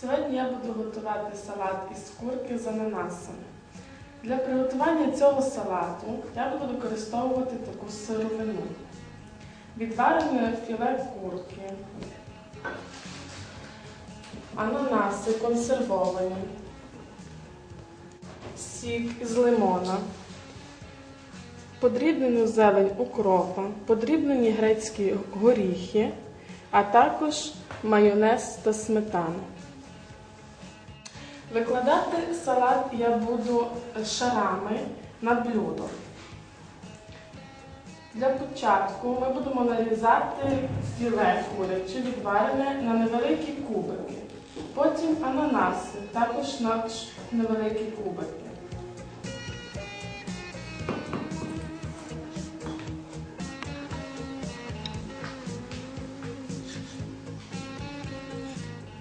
Сьогодні я буду готувати салат із курки з ананасами. Для приготування цього салату я буду використовувати таку сировину. Відварене філе курки, ананаси консервовані, сік із лимона, подрібнену зелень укропа, подрібнені грецькі горіхи, а також майонез та сметану. Викладати салат я буду шарами на блюдо. Для початку ми будемо нарізати філе куряче відварене на невеликі кубики. Потім ананаси також на невеликі кубики.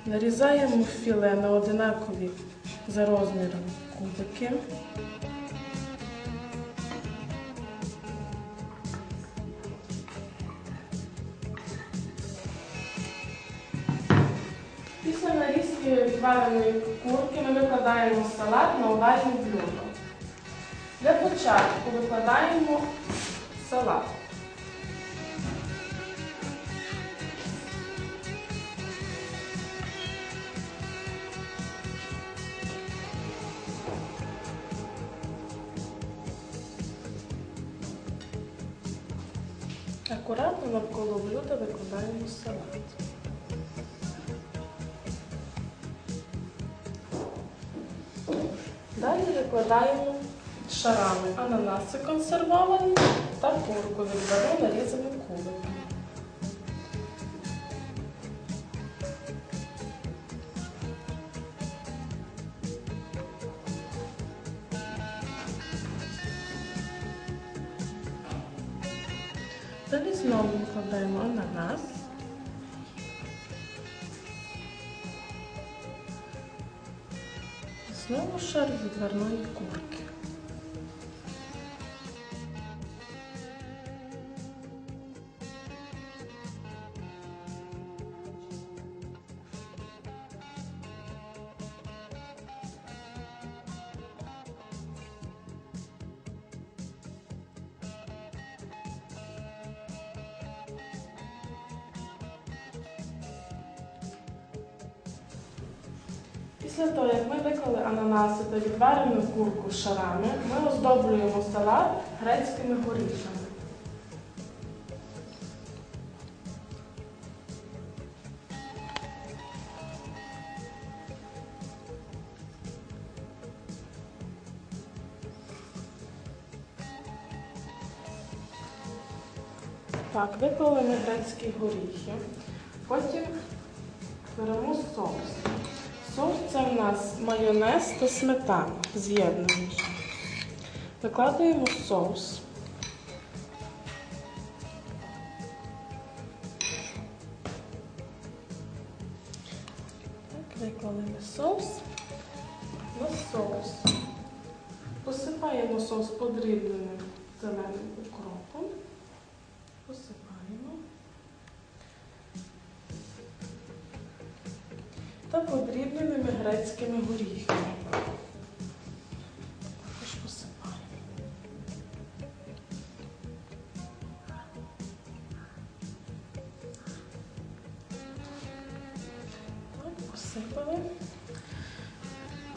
Нарізаємо філе на одинакові за розміром кубики. Після нарізки відвареної курки ми викладаємо салат на овальне блюдо. Для початку викладаємо салат. Акуратно навколо блюда викладаємо салат. Далі викладаємо шарами ананаси консервовані та курку відвару нарізані кубиками. Далі знову викладаємо ананас. Знову шар відварної курки. Після того, як ми виклали ананаси та відварену курку шарами, ми оздоблюємо салат грецькими горішами. Так, виклали ми грецькі горіхи. Потім беремо соус. Соус це в нас майонез та сметана з'єднані. Викладаємо соус. Так, виклали соус на соус. Посипаємо соус подрібненим зеленим укропом. Посипаємо. Та подрібненими грецькими горіхами. Так, посипали.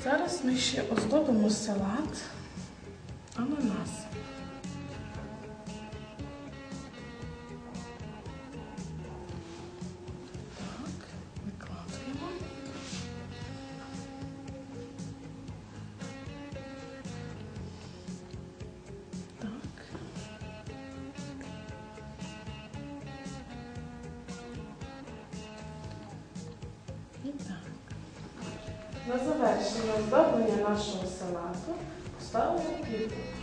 Зараз ми ще оздобимо салат ананас. На завершення оздоблення нашого салату поставимо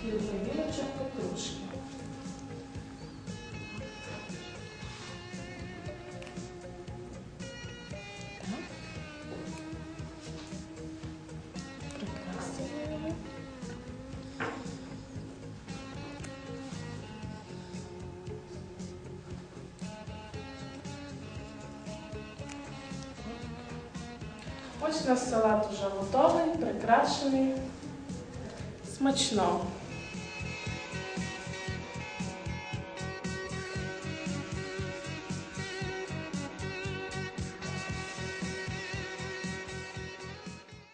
кілька вілочок петрушки. Ось наш салат уже готовий, прикрашений. Смачно!